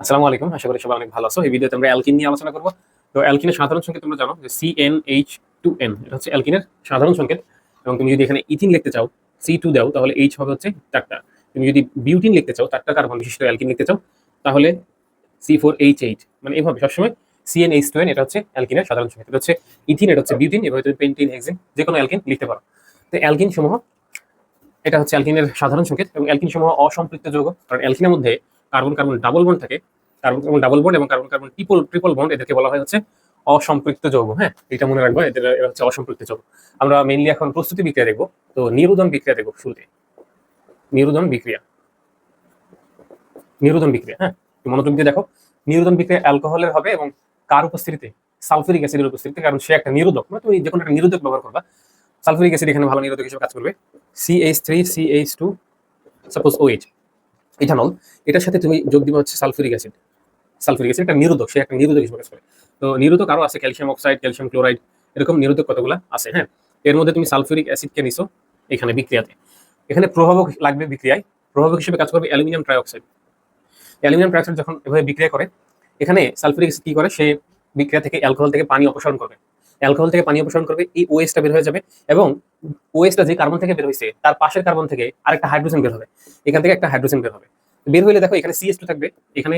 আসসালামু আলাইকুম, আশা করি সবাই অনেক ভালো আছো। এই ভিডিওতে আমরা অ্যালকিন নিয়ে আলোচনা করব। তো অ্যালকিনের সাধারণ সংকেত তোমরা জানো যে C N H two N এটা হচ্ছে অ্যালকিনের সাধারণ সংকেত। এবং তুমি যদি এখানে ইথিন লিখতে চাও সি টু দাও, তাহলে এইচ হবে হচ্ছে চারটা তুমি যদি বিউটিন লিখতে চাও চারটা কার্বন বিশিষ্ট অ্যালকিন লিখতে চাও, তাহলে সি ফোর এইচ এইট মানে এভাবে সবসময় C N H two N এটা হচ্ছে অ্যালকিনের সাধারণ সংকেত। এটা হচ্ছে ইথিন, এটা হচ্ছে বিউটিন এভাবে তুমি পেন্টিন হেক্সিন যে কোনো অ্যালকিন লিখতে পারো। তো অ্যালকিন সমূহ এটা হচ্ছে অ্যালকিনের সাধারণ সংকেত। এবং অ্যালকিন সমূহ অসম্পৃক্ত যৌগ, কারণ অ্যালকিনের মধ্যে কার্বন কার্বন ডাবল বন্ড থাকে, কার্বন কার্বন ডাবল বন্ড এবং carbon carbon triple triple bond এদেরকে বলা হয় হচ্ছে অসম্পৃক্ত যৌগ হ্যাঁ? এটা মনে রাখব, এদের হচ্ছে অসম্পৃক্ত যৌগ। আমরা মেইনলি এখন প্রস্তুতি বিক্রিয়া দেখব, তো নিরোধন বিক্রিয়া দেখব শুরুতে। নিরোধন বিক্রিয়া। নিরোধন বিক্রিয়া হ্যাঁ? মনোযোগ দিয়ে দেখো, নিরোধন বিক্রিয়া অ্যালকোহলের হবে এবং কার উপস্থিতিতে? সালফিউরিক অ্যাসিডের উপস্থিতিতে, কারণ সে একটা নিরোধক মানে তুমি যে কোনো একটা নিরোধক ব্যবহার করবা। সালফিউরিক অ্যাসিড এখানে ভালো নিরোধক হিসেবে কাজ করবে। CH three CH two suppose OH ethanol, এটার সাথে তুমি যোগ দিবে হচ্ছে সালফিউরিক অ্যাসিড। সালফিউরিক অ্যাসিড একটা নিরোধক, সে একটা নিরোধক হিসেবে কাজ করে। তো নিরোধক আরও আছে, ক্যালসিয়াম অক্সাইড, ক্যালসিয়াম ক্লোরাইড, এরকম নিরোধক কতগুলো আছে হ্যাঁ? এর মধ্যে তুমি সালফিউরিক অ্যাসিডকে নিছো এখানে বিক্রিয়াতে। এখানে প্রভাবক লাগবে বিক্রিয়ায়। প্রভাবক হিসেবে কাজ করবে অ্যালুমিনিয়াম ট্রাইঅক্সাইড। অ্যালুমিনিয়াম ট্রাইঅক্সাইড যখন এভাবে বিক্রিয়া করে, এখানে সালফিউরিক অ্যাসিড কি করে? সে বিক্রিয়া থেকে অ্যালকোহল থেকে পানি অপসারণ করবে। অ্যালকোহল থেকে পানি অপসারণ করবে, এই ওএসটা বের হয়ে যাবে এবং ওএসটা যে কার্বন থেকে বের হয়েছে, তার পাশের কার্বন থেকে আরেকটা হাইড্রোজেন বের হবে। এখান থেকে একটা হাইড্রোজেন বের হবে। বের হইলে দেখো এখানে সিএস টু থাকবে, এখানে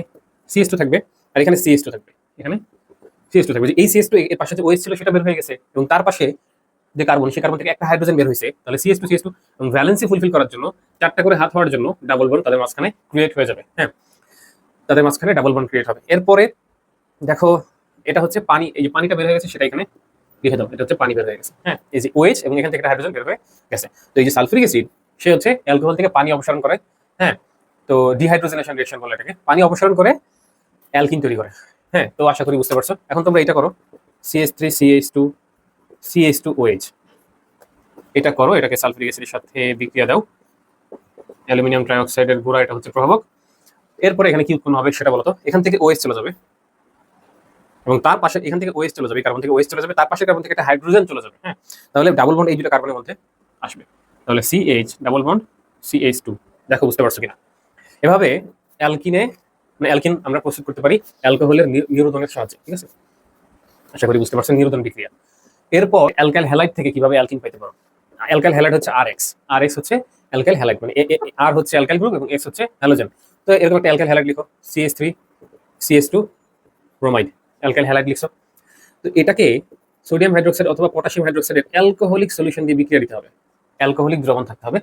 সিএস টু থাকবে আর এখানে সিএস টু থাকবে। এখানে সিএস টু থাকবে। এই সিএস টু এর পাশে যে ওএস ছিল সেটা বের হয়ে গেছে এবং তার পাশে যে কার্বন সেই কার্বন থেকে একটা হাইড্রোজেন বের হয়েছে, তাহলে সিএস টু সিএস টু এবং ভ্যালেন্সি ফুলফিল করার জন্য, চারটা করে হাত হওয়ার জন্য ডাবল বন্ড তাদের মাঝখানে ক্রিয়েট হয়ে যাবে হ্যাঁ? তাদের মাঝখানে ডাবল বন্ড ক্রিয়েট হবে। এরপরে দেখো, এটা হচ্ছে পানি, এই যে পানিটা বের হয়ে গেছে, সেটা এখানে লিখে দাও এটা হচ্ছে পানি বের হয়ে গেছে। হ্যাঁ। এই যে ওএইচ এবং এখান থেকে একটা হাইড্রোজেন বের হয়ে গেছে। তো এই যে সালফিউরিক অ্যাসিড সে হচ্ছে অ্যালকোহল থেকে পানি অপসারণ করে হ্যাঁ? তো ডিহাইড্রোজেনেশন রিঅ্যাকশন বলে এটাকে। পানি অপসারণ করে অ্যালকিন তৈরি করে। হ্যাঁ তো আশা করি বুঝতে পারছ। এখন তোমরা এটা করো। CS three CH two CH two OH এটা করো এটাকে সালফিউরিক অ্যাসিডের সাথে বিক্রিয়া দাও। অ্যালুমিনিয়াম ট্রাইঅক্সাইডের গুঁড়া এটা হচ্ছে প্রভাবক। এরপরে এখানে কি উৎপন্ন হবে সেটা বলো তো। এখান থেকে ওএস চলে যাবে। এবং তার পাশে এখান থেকে ওয়েস্ট চলে যাবে কার্বন থেকে ওয়েস্ট চলে যাবে, তার পাশে কার্বন থেকে একটা হাইড্রোজেন চলে যাবে হ্যাঁ? তাহলে ডাবল বন্ড এই দুটো কার্বনের মধ্যে আসবে। তাহলে CH double bond CH two দেখো, বুঝতে পারছ কিনা? এভাবে অ্যালকিনে মানে অ্যালকিন আমরা প্রস্তুত করতে পারি অ্যালকোহলের নিরোধনের সাহায্যে, ঠিক আছে? আশা করি বুঝতে পারছ নিরোধন বিক্রিয়া। এরপর অ্যালকাইল হ্যালাইড থেকে কীভাবে অ্যালকিন পেতে পারো? অ্যালকাইল হ্যালাইড হচ্ছে আর এক্স আর এক্স হচ্ছে অ্যালকাইল হ্যালাইড মানে আর হচ্ছে অ্যালকাইল গ্রুপ এবং এক্স হচ্ছে হ্যালোজেন তো এরকম একটা অ্যালকাইল হ্যালাইড লিখো CH three CH two bromide alkyl halide লিখছো তো এটাকে সোডিয়াম হাইড্রোক্সাইড অথবা পটাশিয়াম হাইড্রোক্সাইডের অ্যালকোহলিক সলিউশন দিয়ে বিক্রিয়া দিতে হবে। অ্যালকোহলিক দ্রবণ থাকতে হবে।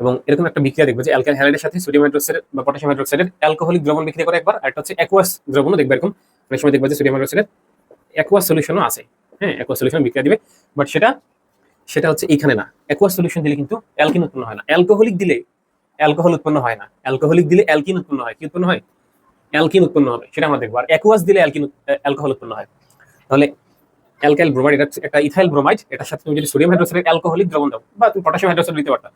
এবং এরকম একটা বিক্রিয়া দেখবে যে অ্যালকাইল হ্যালাইডের সাথে সোডিয়াম হাইড্রোক্সাইড বা পটাশিয়াম হাইড্রোক্সাইডের অ্যালকোহলিক দ্রবণ বিক্রিয়া করে একবার। আর একটা হচ্ছে অ্যাকোয়াস দ্রবণও দেখবে এরকম। অনেক সময় দেখবে যে সোডিয়াম হাইড্রোক্সাইডের অ্যাকোয়াস সলিউশনও আছে। হ্যাঁ অ্যাকোয়াস সলিউশন বিক্রিয়া দিবে। বাট সেটা সেটা হচ্ছে এইখানে না। অ্যাকোয়াস সলিউশন দিলে কিন্তু অ্যালকিন উৎপন্ন হয় না। অ্যালকোহলিক দিলে অ্যালকোহল উৎপন্ন হয় না। অ্যালকোহলিক দিলে অ্যালকিন উৎপন্ন হয়। কি উৎপন্ন হয়? অ্যালকিন উৎপন্ন হবে, সেটা আমরা দেখব। আর অ্যাকোয়াস দিলে অ্যালকিন অ্যালকোহল উৎপন্ন হয়। তাহলে অ্যালকাইল ব্রোমাইড এটা একটা ইথাইল ব্রোমাইড এটার সাথে তুমি যদি সোডিয়াম হাইড্রোক্সাইডের অ্যালকোহলিক দ্রবণ দাও, বা তুমি পটাশিয়াম হাইড্রোক্সাইড দিতে পারতা।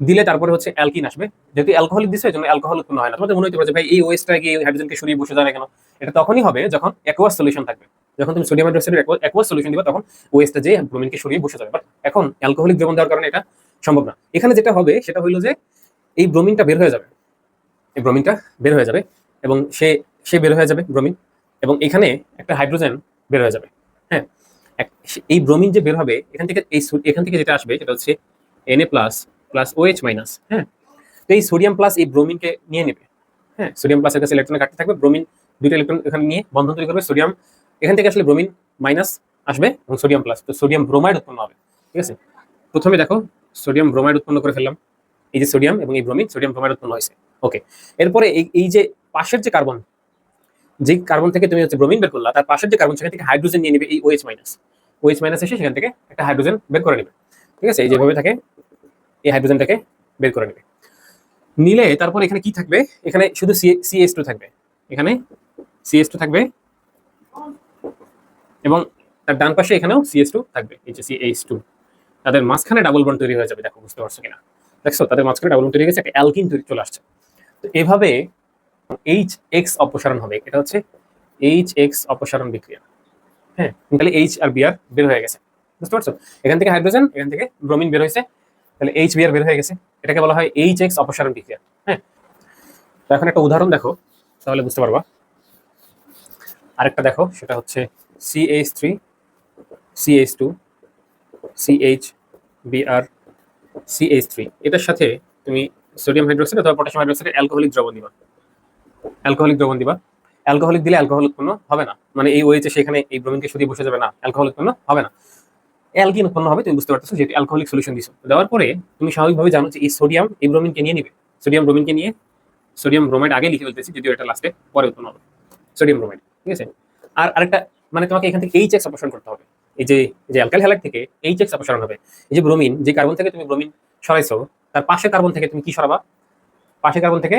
দিলে তারপরে হচ্ছে অ্যালকিন আসবে। যেহেতু অ্যালকোহলিক দিচ্ছে জন্য অ্যালকোহল উৎপন্ন হয় না। তোমাদের মনে হতে পারে ভাই, এই ওয়েস্টটা গিয়ে হাইড্রোজেনকে সরিয়ে বসে না কেন? এটা তখনই হবে যখন অ্যাকোয়াস সলিউশন থাকবে। যখন তুমি সোডিয়াম হাইড্রোক্সাইডের অ্যাকোয়াস সলিউশন দিবা, তখন ওয়েস্টটা যে ব্রোমিনকে সরিয়ে বসে যাবে। বাট এখন অ্যালকোহলিক দ্রবণ দেওয়ার কারণে এটা সম্ভব না। এখানে যেটা হবে, সেটা হলো যে, এই ব্রোমিনটা বের হয়ে যাবে। এই ব্রোমিনটা বের হয়ে যাবে। এবং সে সে বের হয়ে যাবে ব্রোমিন। এবং এখানে একটা হাইড্রোজেন বের হয়ে যাবে। হ্যাঁ? এই ব্রোমিন যে বের হবে, এখান থেকে এই এখান থেকে যেটা আসবে সেটা হচ্ছে N A plus plus O H minus হ্যাঁ? তো এই সোডিয়াম প্লাস এই ব্রোমিনকে নিয়ে নেবে। হ্যাঁ? সোডিয়াম প্লাসের কাছে ইলেকট্রন কাটতে থাকবে, ব্রোমিন দুইটা ইলেকট্রন এখানে নিয়ে বন্ধন তৈরি করবে সোডিয়াম এখান থেকে আসলে ব্রোমিন মাইনাস আসবে এবং সোডিয়াম প্লাস তো সোডিয়াম ব্রোমাইড উৎপন্ন হবে, ঠিক আছে? প্রথমে দেখো সোডিয়াম ব্রোমাইড উৎপন্ন করে ফেললাম। এই যে সোডিয়াম এবং এই ব্রোমিন সোডিয়াম ব্রোমাইড উৎপন্ন হয়েছে। ওকে এরপরে এই এই যে পাশের যে কার্বন যে কার্বন থেকে তুমি হচ্ছে ব্রোমিন বের করলা, তার পাশের যে কার্বন সেখান থেকে হাইড্রোজেন নিয়ে নেবে এই ওএইচ মাইনাস ওএইচ মাইনাস এসে সেখান থেকে একটা হাইড্রোজেন বের করে নেবে। ঠিক আছে? এই যেভাবে থাকে, এই হাইড্রোজেনটাকে বের করে নেবে। নিলে তারপর এখানে কি থাকবে? এখানে শুধু সিএস টু থাকবে। এখানে সিএস টু থাকবে এবং তার ডান পাশে এখানেও সিএস টু থাকবে। এই যে সিএইচ টু তাদের মাঝখানে ডাবল বন্ড তৈরি হয়ে যাবে, দেখো, বুঝতে পারছ কিনা? দেখছ? তাদের মাঝখানে ডাবল বন্ড তৈরি হয়ে গেছে, একটা অ্যালকিন তৈরি চলে আসছে। তো এভাবে এইচ এক্স অপসারণ হবে। এটা হচ্ছে এইচ এক্স অপসারণ বিক্রিয়া। হ্যাঁ তাহলে এইচ আর বিআর বের হয়ে গেছে। বুঝতে পারছ? এখান থেকে হাইড্রোজেন, এখান থেকে ব্রোমিন বের হয়েছে। তাহলে এইচ বিআর বের হয়ে গেছে। এটাকে বলা হয় এইচ এক্স অপসারণ বিক্রিয়া। হ্যাঁ তো এখন একটা উদাহরণ দেখো, তাহলে বুঝতে পারবা। আরেকটা দেখো, সেটা হচ্ছে CH three CH two CH BR CH three এটার সাথে তুমি সোডিয়াম হাইড্রোক্সাইড অথবা পটাশিয়াম হাইড্রোক্সাইডের অ্যালকোহলিক দ্রবণ দিবা। অ্যালকোহলিক দ্রবণ দিবা। অ্যালকোহলিক দিলে অ্যালকোহল উৎপন্ন হবে না। মানে এই ওয়েতে সেখানে এই ব্রোমিনকে শুধু বসে যাবে না। অ্যালকোহল উৎপন্ন হবে না। অ্যালকিন উৎপন্ন হবে, তুমি বুঝতে পারতেছো যেটি অ্যালকোহলিক সলিউশন দিছো। দেওয়ার পরে তুমি স্বাভাবিকভাবে জানো যে এই সোডিয়াম এই ব্রোমিনকে নিয়ে নিবে। সোডিয়াম ব্রোমিনকে নিয়ে সোডিয়াম ব্রোমাইড আগে লিখে ফেলতেছি, যদিও এটা লাস্টে পরে উৎপন্ন হবে। সোডিয়াম ব্রোমাইড ঠিক আছে? আর আরেকটা মানে তোমাকে এখান থেকে এইচ এক্স অপসারণ করতে হবে। এই যে যে অ্যালকাইল হ্যালাইড থেকে এইচ এক্স অপসারণ হবে। এই যে ব্রোমিন যে কার্বন থেকে তুমি ব্রোমিন সরাইছো, তার পাশে কার্বন থেকে তুমি কি সরাবা? পাশে কার্বন থেকে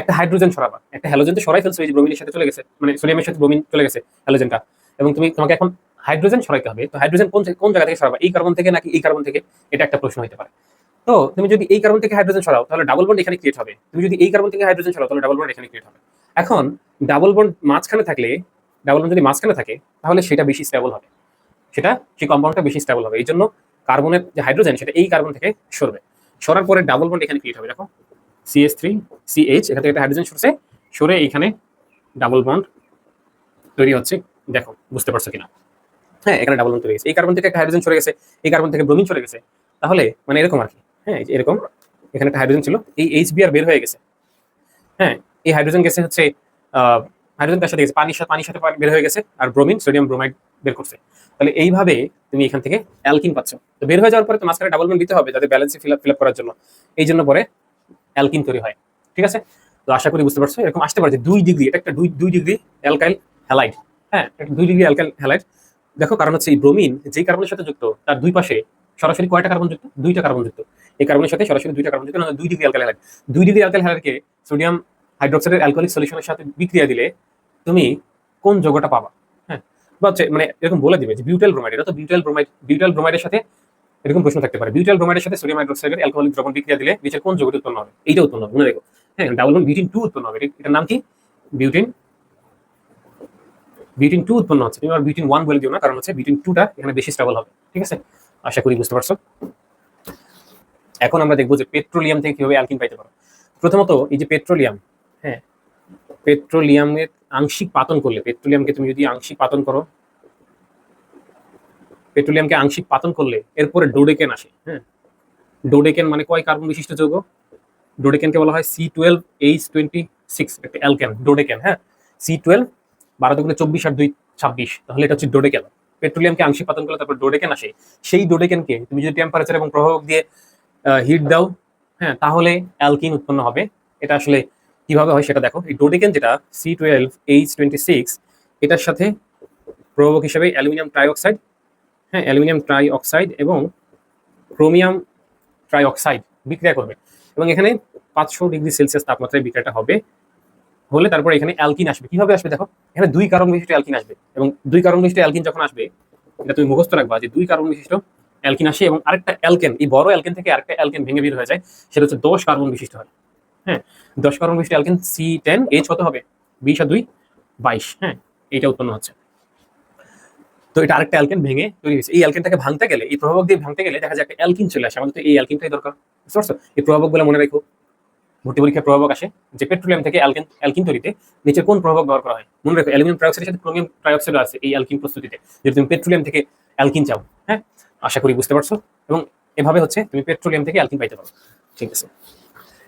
একটা হাইড্রোজেন সরাবা, একটা হ্যালোজেন তো সরাই ফেলছো, এই যে ব্রোমিনের সাথে চলে গেছে মানে সোডিয়ামের সাথে ব্রোমিন চলে গেছে হ্যালোজেনটা এবং তুমি, তোমাকে এখন হাইড্রোজেন সরাইতে হবে। তো হাইড্রোজেন কোন কোন জায়গা থেকে সরাবা? এই কার্বন থেকে নাকি এই কার্বন থেকে? এটা একটা প্রশ্ন হতে পারে। তো তুমি যদি এই কার্বন থেকে হাইড্রোজেন সরাও, তাহলে ডাবল বন্ড এখানে ক্রিয়েট হবে। তুমি যদি এই কার্বন থেকে হাইড্রোজেন সরাও, তাহলে ডাবল বন্ড এখানে ক্রিয়েট হবে। এখন ডাবল বন্ড মাঝখানে থাকলে ডাবল বন্ড যদি মাঝখানে থাকে, তাহলে সেটা বেশি স্টেবল হবে। সেটা, সেই কম্পাউন্ডটা বেশি স্টেবল হবে। এই জন্য কার্বনের যে হাইড্রোজেন সেটা এই কার্বন থেকে সরবে। সরার পরে ডাবল বন্ড এখানে ক্রিয়েট হবে। দেখো সিএস থ্রি সিএইচ এখান থেকে একটা হাইড্রোজেন সরছে, সরে এইখানে ডাবল বন্ড তৈরি হচ্ছে। দেখো, বুঝতে পারছ কিনা? হ্যাঁ এখানে ডাবল বন্ড তৈরি গেছে এই কার্বন থেকে একটা হাইড্রোজেন চলে গেছে, এই কার্বন থেকে ব্রোমিন চলে গেছে। তাহলে মানে এরকম আর কি। হ্যাঁ এরকম, এখানে একটা হাইড্রোজেন ছিল, এই এইচ বিআর বের হয়ে গেছে। হ্যাঁ এই হাইড্রোজেন গেছে হচ্ছে হাইড্রোজেন তার সাথে গেছে, পানির সাথে পানির সাথে বের হয়ে গেছে, আর ব্রোমিন সোডিয়াম ব্রোমাইড বের করছে। তাহলে এইভাবে তুমি এখান থেকে অ্যালকিন পাচ্ছ। তো বের হয়ে যাওয়ার পরে তো মাঝখানে ডাবল বন্ড দিতে হবে, যাতে ব্যালেন্সে ফিল আপ করার জন্য। এই জন্য পরে অ্যালকিন তৈরি হয়, ঠিক আছে? তো আশা করি বুঝতে পারছ, এরকম আসতে পারে যে দুই ডিগ্রি, এটা একটা দুই দুই ডিগ্রি অ্যালকাইল হ্যালাইড হ্যাঁ একটা দুই ডিগ্রি অ্যালকাইল হ্যালাইড। দেখো, কারণ হচ্ছে এই ব্রোমিন যেই কার্বনের সাথে যুক্ত, তার দুই পাশে সরাসরি কয়টা কার্বন যুক্ত? দুইটা কার্বন যুক্ত। এই কার্বনের সাথে সরাসরি দুইটা কার্বন যুক্ত দুই ডিগ্রি অ্যালকাইল হ্যালাইড। দুই ডিগ্রি অ্যালকাইল হ্যালাইডকে সোডিয়াম হাইড্রোক্সাইডের অ্যালকোহলিক সলিউশনের সাথে বিক্রিয়া দিলে তুমি কোন যৌগটা পাবা? হ্যাঁ বা মানে এরকম বলে দিবে যে বিউটেল ব্রোমাইড এটা তো বিউটেল ব্রোমাইড বিউটেল ব্রোমাইডের সাথে এরকম প্রশ্ন থাকতে পারে। বিউটেল ব্রোমাইডের সাথে সোডিয়াম হাইড্রোক্সাইডের অ্যালকোহলিক দ্রবণ বিক্রিয়া দিলে নিচের কোন যৌগটি উৎপন্ন হবে? এইটা উৎপন্ন হবে, মনে রেখো। হ্যাঁ ডাবল বন্ড বিউটিন টু উৎপন্ন হবে। এটার নাম কি? বিউটিন বিউটিন টু উৎপন্ন হচ্ছে। তুমি আর বিউটিন ওয়ান বলে দিও না, কারণ হচ্ছে বিউটিন টুটা এখানে বেশি স্টেবল হবে। ঠিক আছে? আশা করি বুঝতে পারছ। এখন আমরা দেখব যে পেট্রোলিয়াম থেকে কীভাবে অ্যালকিন পাইতে পারো। প্রথমত, এই যে পেট্রোলিয়াম হ্যাঁ পেট্রোলিয়ামের আংশিক পাতন করলে পেট্রোলিয়ামকে তুমি যদি আংশিক পাতন করো পেট্রোলিয়ামকে আংশিক পাতন করলে এরপরে ডোডেকেন আসে হ্যাঁ? ডোডেকেন মানে কয় কার্বন বিশিষ্ট যৌগ? ডোডেকেনকে বলা হয় C twelve H twenty six একটা অ্যালকেন, ডোডেকেন হ্যাঁ? সি টুয়েলভ বারো দুগুলো চব্বিশ আর দুই ছাব্বিশ, তাহলে এটা হচ্ছে ডোডেকেন। পেট্রোলিয়ামকে আংশিক পাতন করলে তারপর ডোডেকেন আসে। সেই ডোডেকেনকে তুমি যদি টেম্পারেচার এবং প্রভাবক দিয়ে হিট দাও হ্যাঁ তাহলে অ্যালকিন উৎপন্ন হবে। এটা আসলে কীভাবে হয় সেটা দেখো। এই ডোডেকেন যেটা C twelve H twenty six এটার সাথে প্রভাবক হিসেবে অ্যালুমিনিয়াম ট্রাইঅক্সাইড হ্যাঁ অ্যালুমিনিয়াম ট্রাইঅক্সাইড এবং ক্রোমিয়াম ট্রাইঅক্সাইড বিক্রিয়া করবে। এবং এখানে পাঁচশো ডিগ্রি সেলসিয়াস তাপমাত্রায় বিক্রিয়াটা হবে। হলে তারপর এখানে অ্যালকিন আসবে। কীভাবে আসবে দেখো? এখানে দুই কার্বন বিশিষ্ট অ্যালকিন আসবে। এবং দুই কারণ বিশিষ্ট অ্যালকিন যখন আসবে, এটা তুমি মুখস্থ রাখবা যে দুই কার্বন বিশিষ্ট অ্যালকিন আসে এবং আরেকটা অ্যালকেন, এই বড় অ্যালকেন থেকে আরেকটা অ্যালকেন ভেঙে বের হয়ে যায়, সেটা হচ্ছে দশ কার্বন বিশিষ্ট হয়। হ্যাঁ দশ কার্বন বিশিষ্ট অ্যালকেন সি টেন এইচ কত হবে? বিশ আর দুই, বাইশ। হ্যাঁ এইটা উৎপন্ন হচ্ছে। তো এটা আরেকটা অ্যালকেন ভেঙে তৈরি হয়েছে। এই অ্যালকেনটাকে ভাঙতে গেলে, এই প্রভাবক দিয়ে ভাঙতে গেলে দেখা যায় একটা অ্যালকিন চলে আসে। আমাদের তো এই অ্যালকিনটাই দরকার, বুঝতে পারছ? এই প্রভাবক বলে মনে রাখো। ভর্তি পরীক্ষায় প্রভাবক আসে। যে পেট্রোলিয়াম থেকে অ্যালকেন অ্যালকিন তৈরিতে নিচে কোন প্রভাবক ব্যবহার করা হয়? মনে রাখো অ্যালুমিনিয়াম ট্রাইঅক্সাইডের সাথে ক্রোমিয়াম ট্রাইঅক্সাইড আছে এই অ্যালকিন প্রস্তুতিতে। যদি তুমি পেট্রোলিয়াম থেকে অ্যালকিন চাও হ্যাঁ? আশা করি বুঝতে পারছ। এবং এভাবে হচ্ছে তুমি পেট্রোলিয়াম থেকে অ্যালকিন পাইতে পারো। ঠিক আছে।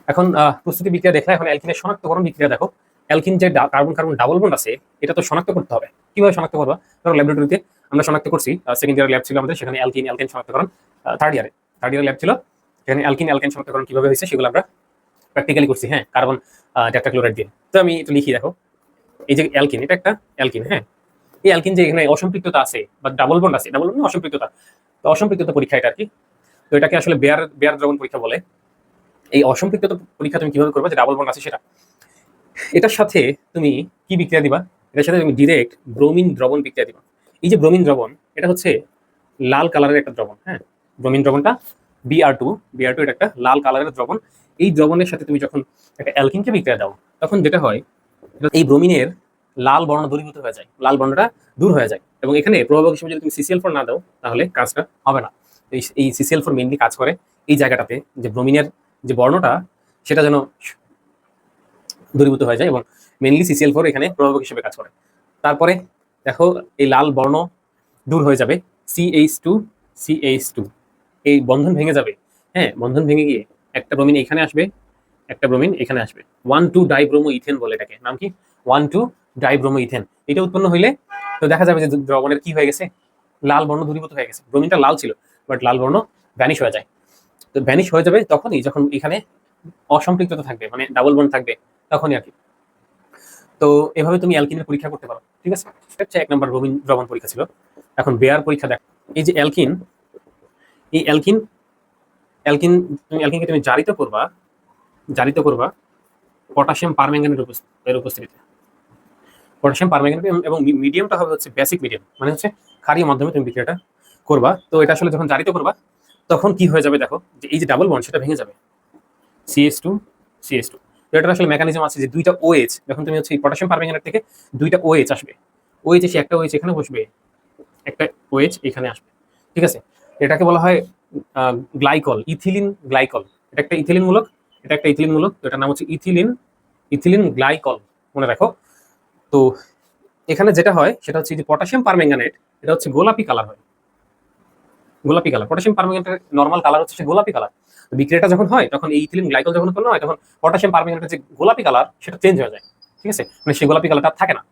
এখন প্রস্তুতি বিক্রিয়া দেখলে এখন অ্যালকিনের শনাক্তকরণ বিক্রিয়া দেখো। অ্যালকিন যে কার্বন কার্বন ডাবল বন্ড আছে, এটা তো শনাক্ত করতে হবে। কীভাবে শনাক্ত করবা? ধরো ল্যাবরেটরিতে আমরা শনাক্ত করছি সেকেন্ড ইয়ার ল্যাব ছিল আমাদের, সেখানে অ্যালকিন, অ্যালকেন শনাক্তকরণ থার্ড ইয়ারে থার্ড ইয়ার ল্যাব ছিল, সেখানে অ্যালকিন, অ্যালকেন শনাক্তকরণ কীভাবে হয়েছে, সেগুলো আমরা প্র্যাকটিক্যালি করছি। হ্যাঁ কার্বন টেট্রাক্লোরাইড দিয়ে। তো আমি একটু লিখি, দেখো। এই যে অ্যালকিন, এটা একটা অ্যালকিন হ্যাঁ? এই অ্যালকিন যে এখানে অসম্পৃক্ততা আছে, বা ডাবল বন্ড আছে ডাবল বন্ড অসম্পৃক্ততা। তো অসম্পৃক্ততা পরীক্ষা এটা আর কি। তো এটাকে আসলে বেয়ার বেয়ার দ্রবণ পরীক্ষা বলে। এই অসম্পৃক্ততা পরীক্ষা তুমি কীভাবে করবে যে ডাবল বন্ড আছে সেটা? এটার সাথে তুমি কি বিক্রিয়া দিবা? এটার সাথে তুমি ডিরেক্ট ব্রোমিন দ্রবণ বিক্রিয়া দিবা। এই যে ব্রোমিন দ্রবণ, এটা হচ্ছে লাল কালারের একটা দ্রবণ হ্যাঁ? ব্রোমিন দ্রবণটা বিআর টু বিআর টু এটা একটা লাল কালারের দ্রবণ। এই দ্রবণের সাথে তুমি যখন একটা অ্যালকিনকে বিক্রিয়া দাও, তখন যেটা হয় এই ব্রোমিনের লাল বর্ণ দূরীভূত হয়ে যায়। লাল বর্ণটা দূর হয়ে যায়। এবং এখানে প্রভাবক হিসেবে যদি তুমি সিসিএল ফোর না দাও, তাহলে কাজটা হবে না। এই সিসিএল ফোর মেনলি কাজ করে এই জায়গাটাতে যে ব্রোমিনের যে বর্ণটা, সেটা যেন দূরীভূত হয়ে যায় এবং মেনলি সিসিএল ফোর এখানে প্রভাবক হিসেবে কাজ করে। তারপরে দেখো এই লাল বর্ণ দূর হয়ে যাবে সিএইচ টু সিএইচ টু এই বন্ধন ভেঙে যাবে হ্যাঁ বন্ধন ভেঙে গিয়ে একটা ব্রোমিন এখানে আসবে, একটা ব্রোমিন এখানে আসবে। ওয়ান টু ডাইব্রোমো ইথেন বলে এটাকে, নাম কি? ওয়ান টু ডাইব্রোমো ইথেন এটা উৎপন্ন হইলে তো দেখা যাবে যে দ্রবণের কি হয়ে গেছে? লাল বর্ণ দূরীভূত হয়ে গেছে। ব্রোমিনটা লাল ছিল বাট লাল বর্ণ ভ্যানিশ হয়ে যায়। তো ভ্যানিশ হয়ে যাবে তখনই যখন এখানে অসম্পৃক্ততা থাকবে মানে ডাবল বন্ড থাকবে। তখনই আর কি। তো এভাবে তুমি অ্যালকিনের পরীক্ষা করতে পারো, ঠিক আছে? হচ্ছে এক নম্বর রবিন দ্রবণ পরীক্ষা ছিল। এখন বেয়ার পরীক্ষা দেখ, এই যে অ্যালকিন, এই অ্যালকিন অ্যালকিন, তুমি অ্যালকিনকে তুমি জারিত করবা জারিত করবা পটাশিয়াম পারম্যাঙ্গানের এর উপস্থিতিতে। পটাশিয়াম পারম্যাঙ্গানেট এবং মিডিয়ামটা হবে হচ্ছে বেসিক মিডিয়াম মানে হচ্ছে ক্ষারীয় মাধ্যমে তুমি বিক্রিয়াটা করবা। তো এটা আসলে যখন জারিত করবা, তখন কি হয়ে যাবে দেখো, যে এই যে ডাবল বন্ড সেটা ভেঙে যাবে। সিএস টু সিএস টু এটার আসলে মেকানিজম আছে যে দুইটা ওএইচ যখন তুমি হচ্ছে পটাশিয়াম পারম্যাঙ্গানেট থেকে দুইটা ওএইচ আসবে। ওএইচ এসে একটা ওএইচ এখানে বসবে, একটা ওএইচ এখানে আসবে। ঠিক আছে? এটাকে বলা হয় গ্লাইকল ইথিলিন গ্লাইকল এটা একটা ইথিলিন মূলক, এটা একটা ইথিলিন মূলক, তো এটার নাম হচ্ছে ইথিলিন ইথিলিন গ্লাইকল মনে রাখো? তো এখানে যেটা হয়, সেটা হচ্ছে যে পটাশিয়াম পারম্যাঙ্গানেট এটা হচ্ছে গোলাপি কালার হয়। গোলাপি কালার পটাশিয়াম পারম্যাঙ্গানেটের নর্মাল কালার হচ্ছে গোলাপি কালার বিক্রিয়াটা যখন হয়, তখন এই ইথিলিন গ্লাইকল যখন উৎপন্ন হয়, তখন পটাশিয়াম পারম্যাঙ্গানেটের যে গোলাপি কালার সেটা চেঞ্জ হয়ে যায়, ঠিক আছে? মানে সেই গোলাপি কালারটা থাকে না।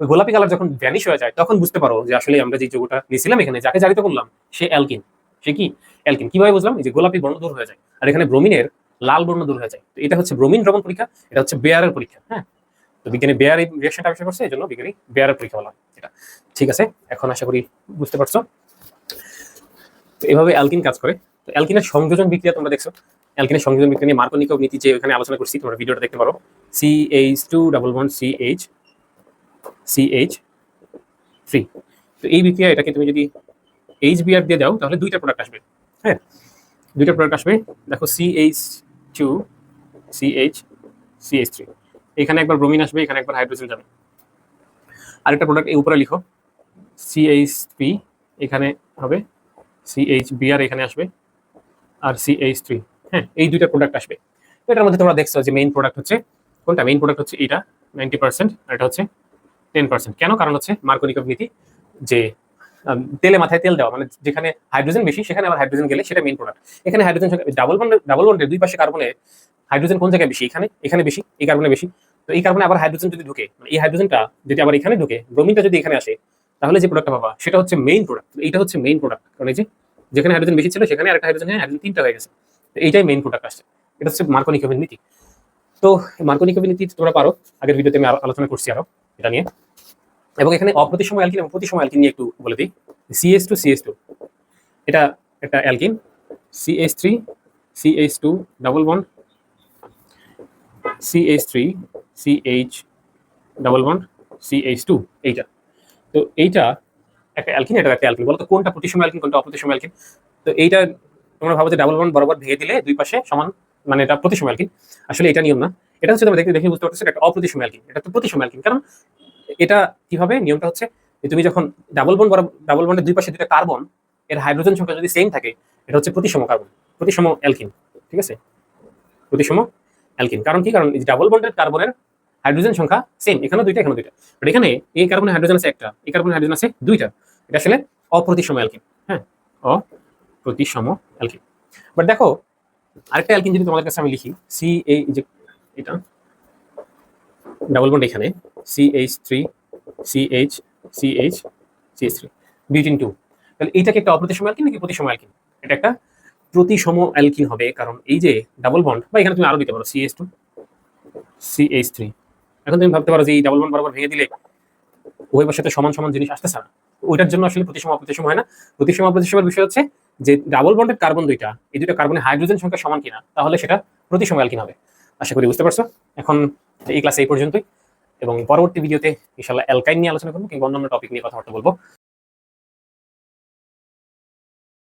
ওই গোলাপি কালার যখন ভ্যানিশ হয়ে যায়, তখন বুঝতে পারো যে আসলে আমরা যে যৌগটা নিয়েছিলাম এখানে, যাকে জারিত করলাম, সে অ্যালকিন সে কি? অ্যালকিন কীভাবে বুঝলাম? যে গোলাপি বর্ণ দূর হয়ে যায়, আর এখানে ব্রোমিনের লাল বর্ণ দূর হয়ে যায়। তো এটা হচ্ছে ব্রোমিন দ্রবণ পরীক্ষা, এটা হচ্ছে বেয়ারের পরীক্ষা হ্যাঁ? তো বিজ্ঞানী বেয়ার এই রিয়াকশনটা আবিষ্কার করছে, এই জন্য বিজ্ঞানী বেয়ারের পরীক্ষা বলা এটা। ঠিক আছে? এখন আশা করি বুঝতে পারছ। তো এভাবে অ্যালকিন কাজ করে। তো অ্যালকিনের সংযোজন বিক্রিয়া তোমরা দেখছ। অ্যালকিনের সংযোজন বিক্রিয়া নিয়ে মার্কনিকভ নীতি যে এখানে আলোচনা করছি, তোমরা ভিডিওটা দেখতে পারো। C H two double one C H C H three তো এই বিক্রিয়া এটাকে তুমি যদি এইচ বিআর দিয়ে দাও, তাহলে দুইটা প্রোডাক্ট আসবে। হ্যাঁ? দুইটা প্রোডাক্ট আসবে। দেখো C H two C H C H three এখানে একবার ব্রোমিন আসবে, এখানে একবার হাইড্রোজেন যাবে। আরেকটা প্রোডাক্ট এই উপরে লিখো। সি এইচ পি এখানে হবে। সি এইচ বিআর এখানে আসবে। আর সি এইচ থ্রি হ্যাঁ এই দুইটা প্রোডাক্ট আসবে। এটার মধ্যে তোমরা দেখছ যে মেইন প্রোডাক্ট হচ্ছে, কোনটা? মেইন প্রোডাক্ট হচ্ছে এটা নাইনটি পার্সেন্ট আর এটা হচ্ছে টেন পার্সেন্ট কেন? কারণ হচ্ছে মার্কনিকভ নীতি যে তেলে মাথায় তেল দেওয়া মানে যেখানে হাইড্রোজেন বেশি, সেখানে আবার হাইড্রোজেন গেলে সেটা মেইন প্রোডাক্ট এখানে হাইড্রোজেন ডাবল বন্ডের ডাবল বন্ডের দুই পাশে কার্বনে হাইড্রোজেন কোন জায়গায় বেশি? এখানে এখানে বেশি, এই কার্বনে বেশি। তো এই কার্বনে আবার হাইড্রোজেন যদি ঢুকে মানে এই হাইড্রোজেনটা যদি আবার এখানে ঢুকে ব্রোমিনটা যদি এখানে আসে, তাহলে যে প্রোডাক্টটা পাবা, সেটা হচ্ছে মেইন প্রোডাক্ট এইটা হচ্ছে মেইন প্রোডাক্ট কারণ এই যে যেখানে হাইড্রোজেন বেশি ছিল, সেখানে আরেকটা হাইড্রোজেন হাইড্রোজেন তিনটা হয়ে গেছে। এইটাই মেইন প্রোডাক্ট আসছে এটা হচ্ছে মার্কনিকভের নীতি। তো মার্কনিকভের নীতি তোমরা পারো। আগের ভিডিওতে আমি আলোচনা করছি আরও এটা নিয়ে। এবং এখানে অপ্রতিসম অ্যালকিন এবং প্রতিসম অ্যালকিন নিয়ে একটু বলে দিই। সিএস টু সিএস টু এটা একটা alkene CS three CH two double bond CH three CH double bond CH two এইটা। তো এইটা একটা অ্যালকিন এটা একটা অ্যালকিন বলতো কোনটা প্রতিসম অ্যালকিন কোনটা অপ্রতিসম অ্যালকিন তো এইটা তোমরা ভাবো যে ডাবল বন্ড বরাবর ভেঙে দিলে দুই পাশে সমান মানে এটা প্রতিসম অ্যালকিন আসলে এটা নিয়ম না। এটা হচ্ছে তোমরা দেখে দেখে বুঝতে পারছ একটা অপ্রতিসম অ্যালকিন এটা তো প্রতিসম অ্যালকিন কারণ এটা কীভাবে? নিয়মটা হচ্ছে যে তুমি যখন ডাবল বন্ড বরাবর ডাবল বন্ডের দুই পাশে দুইটা কার্বন এর হাইড্রোজেন সংখ্যা যদি সেম থাকে, এটা হচ্ছে প্রতিসম কার্বন প্রতিসম অ্যালকিন ঠিক আছে? প্রতিসম অ্যালকিন কারণ কি? কারণ ডাবল বন্ডের কার্বনের হাইড্রোজেন সংখ্যা সেম এখানে দুইটা এখানে দুইটা। বাট এখানে এই কার্বনের হাইড্রোজেন আছে একটা, এই কার্বনের হাইড্রোজেন আছে দুইটা। এটা আসলে অপ্রতিসম অ্যালকিন হ্যাঁ? অপ্রতিসম অ্যালকিন বাট দেখো, আরেকটা অ্যালকিন যদি তোমাদের কাছে আমি লিখি সি এই যে এটা ডাবল বন্ড এখানে C H three C H C H C H three butene two তাহলে এইটাকে একটা অপ্রতিসম অ্যালকিন নাকি প্রতিসম অ্যালকিন এটা একটা প্রতিসম অ্যালকিন হবে, কারণ এই যে ডাবল বন্ড বা এখানে তুমি আরও দিতে পারো C H two C H three এখন তুমি ভাবতে পারো যে এই ডাবল বন্ড বরাবর ভেঙে দিলে উভয় সাথে সমান সমান জিনিস আসতেছে না। ওইটার জন্য আসলে প্রতিসম অপ্রতিসম হয় না। প্রতিসম অপ্রতিসমের বিষয় হচ্ছে যে ডাবল বন্ডের কার্বন দুইটা, এই দুইটা কার্বনের হাইড্রোজেন সংখ্যা সমান কিনা, তাহলে সেটা প্রতিসম অ্যালকিন হবে। আশা করি বুঝতে পারছ? এখন এই ক্লাস এই পর্যন্তই। এবং পরবর্তী ভিডিওতে ইনশাল্লাহ অ্যালকাইন নিয়ে আলোচনা করব কিংবা অন্যান্য টপিক নিয়ে কথাবার্তা বলব।